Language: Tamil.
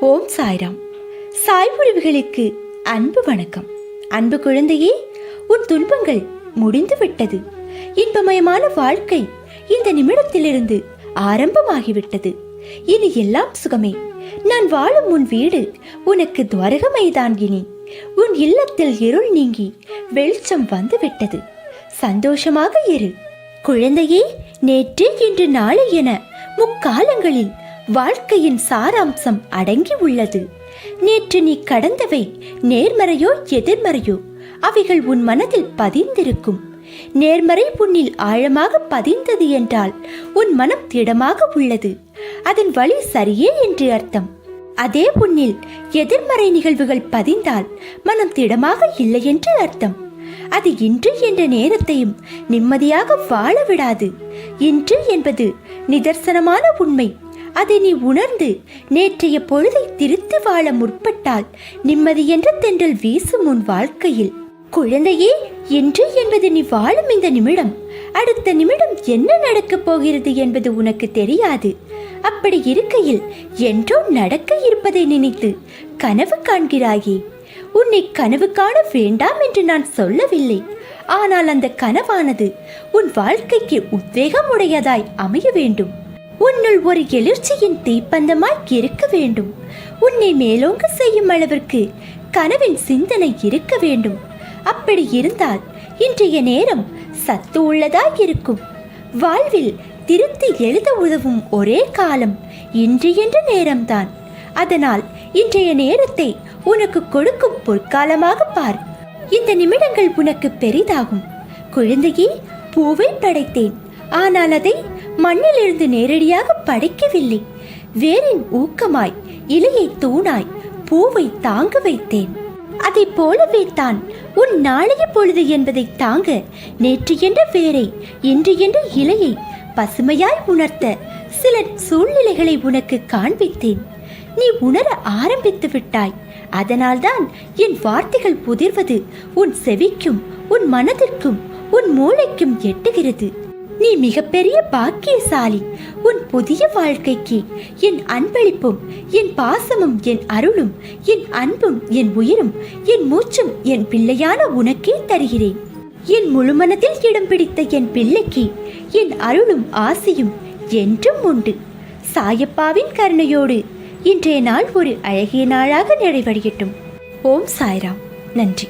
ஓம் சாய்ராம். சாய் உறவுகளுக்கு அன்பு வணக்கம். அன்பு குழந்தையே உன் துன்பங்கள் முடிந்து விட்டது இன்பமயமான வாழ்க்கை இந்த நிமிடத்திலிருந்து ஆரம்பமாகிவிட்டது. இனி எல்லாம் சுகமே. நான் வாழும் உன் வீடு உனக்கு துவரகமைதான் இனி. உன் இல்லத்தில் இருள் நீங்கி வெளிச்சம் வந்து விட்டது சந்தோஷமாக இரு. குழந்தையே நேற்று இன்று நாளை என முக்காலங்களில் வாழ்க்கையின் சாராம்சம் அடங்கி உள்ளது. நேற்று நீ கடந்தவை நேர்மறையோ எதிர்மறையோ அவைகள் உன் மனதில் பதிந்திருக்கும். நேர்மறை புண்ணில் ஆழமாக பதிந்தது என்றால் உன் மனம் திடமாக உள்ளது. அதன் வழி சரியே என்று அர்த்தம். அதே உன்னில் எதிர்மறை நிகழ்வுகள் பதிந்தால் மனம் திடமாக இல்லை என்று அர்த்தம். அது இன்று என்ற நேரத்தையும் நிம்மதியாக வாழ விடாது. இன்று என்பது நிதர்சனமான உண்மை. அதை நீ உணர்ந்து நேற்றைய பொழுதை திருத்து வாழ முற்பட்டால் நிம்மதி என்ற தென்றல் வீசும் உன் வாழ்க்கையில். குழந்தையே இன்று என்பது நீ வாழும் இந்த நிமிடம். அடுத்த நிமிடம் என்ன நடக்கப் போகிறது என்பது உனக்கு தெரியாது. அப்படி இருக்கையில் என்றோ நடக்க இருப்பதை நினைத்து கனவு காண்கிறாயே. உன்னை கனவு காண வேண்டாம் என்று நான் சொல்லவில்லை. ஆனால் அந்த கனவானது உன் வாழ்க்கைக்கு உத்வேகம் உடையதாய் அமைய வேண்டும். உன்னுள் ஒரு எழுச்சியின் தீப்பந்தமாய் இருக்க வேண்டும். உன்னை மேலோங்க செய்யும் அளவிற்கு கனவின் சிந்தனை இருக்க வேண்டும். அப்படி இருந்தால் இன்றைய நேரம் சத்து உள்ளதாய் இருக்கும். வாழ்வில் திருத்தி எழுத உதவும் ஒரே காலம் இன்று என்ற நேரம்தான். அதனால் இன்றைய நேரத்தை உனக்கு கொடுக்கும் பொற்காலமாக பார். இந்த நிமிடங்கள் உனக்கு பெரிதாகும். குழந்தையே பூவை படைத்தேன். ஆனால் அதை மண்ணிலிருந்து நேரடியாக படைக்கவில்லை. வேரின் ஊக்கமாய் இலையை தூணாய் பூவை தாங்க வைத்தேன். அதை போலவே தான் உன் நாளைய பொழுது என்பதை தாங்க நேற்று என்ற வேரை இன்று என்ற இலையை பசுமையாய் உணர்த்த சில சூழ்நிலைகளை உனக்கு காண்பித்தேன். நீ உணர ஆரம்பித்து விட்டாய். அதனால்தான் என் வார்த்தைகள் புதிர்வது உன் செவிக்கும் உன் மனதிற்கும் உன் மூளைக்கும் எட்டுகிறது. நீ மிகப்பெரிய பாக்கியசாலி. உன் புதிய வாழ்க்கைக்கு என் அன்பளிப்பும் என் பாசமும் என் அருளும் என் அன்பும் என் உயிரும் என் மூச்சும் என் பிள்ளையான உனக்கே தருகிறேன். என் முழுமனத்தில் இடம் பிடித்த என் பிள்ளைக்கு என் அருளும் ஆசையும் என்றும் உண்டு. சாயப்பாவின் கருணையோடு இன்றைய நாள் ஒரு அழகிய நாளாக நிறைவடையட்டும். ஓம் சாய்ராம். நன்றி.